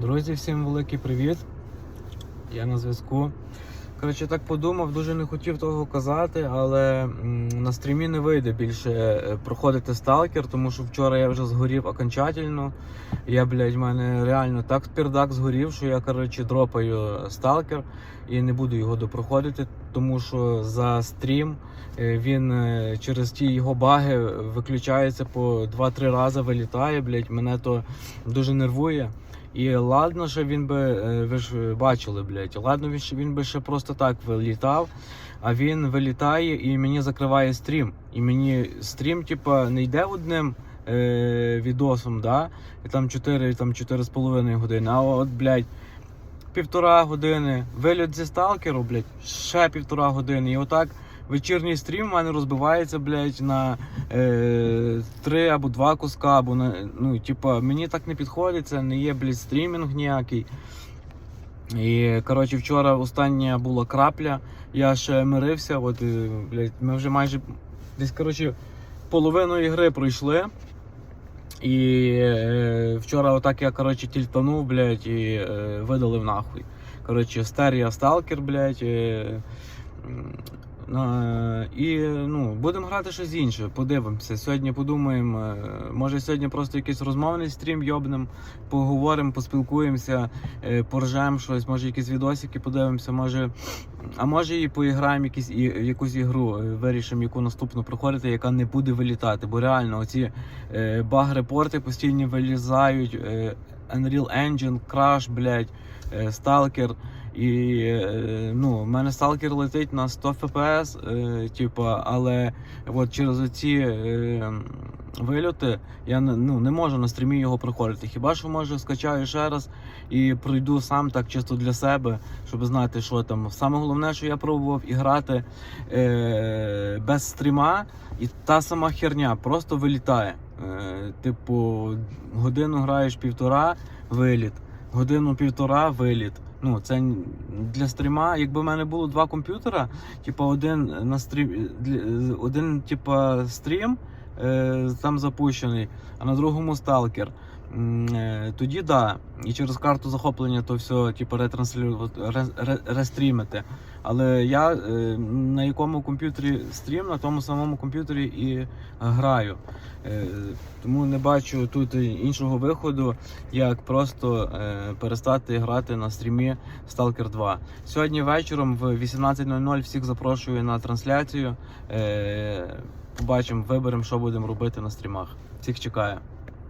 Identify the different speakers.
Speaker 1: Друзі, всім великий привіт. Я на зв'язку. Коротше, так подумав, дуже не хотів того казати, але на стрімі не вийде більше е, проходити сталкер, тому що вчора я вже згорів окончательно. Я, блядь, в мене реально так пердак згорів, що я коротше дропаю сталкер і не буду його допроходити, тому що за стрім е, він е, через ті його баги виключається по 2-3 рази, вилітає, блядь, мене то дуже нервує. І ладно, що він би, е, ви ж бачили, блядь, ладно, він, він би ще просто так вилітав, а він вилітає і мені закриває стрім. І мені стрім, типа, не йде одним е, відосом, да? І там 4, там 4,5 години, а от, блядь, півтора години, виліт зі сталкеру, блядь, ще півтора години. І отак вечірній стрім у мене розбивається, блядь, на е, три або два куска, або на, ну, типа, мені так не підходить, це не є, блядь, стрімінг ніякий. І, коротше, вчора остання була крапля, я ще мирився, от, е, блядь, ми вже майже десь, коротше, половину ігри пройшли. І е, вчора отак я, коротше, тільтанув, блядь, і е, видалив нахуй. Коротше, стерія сталкер, блядь. Е, і ну, будемо грати щось інше, подивимося. Сьогодні подумаємо, е, може сьогодні просто якийсь розмовний стрім йобнем, поговоримо, поспілкуємося, е, поржемо щось, може якісь відосики подивимося, може. А може і поіграємо якісь, і, якусь ігру, е, вирішимо, яку наступну проходити, яка не буде вилітати. Бо реально оці е, баг-репорти постійно вилізають. Е, Unreal Engine, Crash, блядь, е, Stalker. І е, ну, в мене Stalker летить на 100 FPS, е, типа, але от через оці е, вильоти я не- ну, не можу на стрімі його проходити. Хіба що може скачаю ще раз і пройду сам так чисто для себе, щоб знати, що там. Саме головне, що я пробував і грати е, без стріма, і та сама херня просто вилітає. Е, типу, годину граєш півтора, виліт, годину півтора, виліт. Ну, це для стріма, якби в мене було два комп'ютера, типу один на стрім, один, типу, стрім там запущений, а на другому сталкер. Е, Тоді да. І через карту захоплення то все, типу, ретранслювати, ре- ре- рестрімити. Але я е, на якому комп'ютері стрім, на тому самому комп'ютері і граю. Е, Тому не бачу тут іншого виходу, як просто е, перестати грати на стрімі Stalker 2. Сьогодні вечором в 18.00 всіх запрошую на трансляцію. Побачимо, виберемо, що будемо робити на стрімах. Всіх чекаю.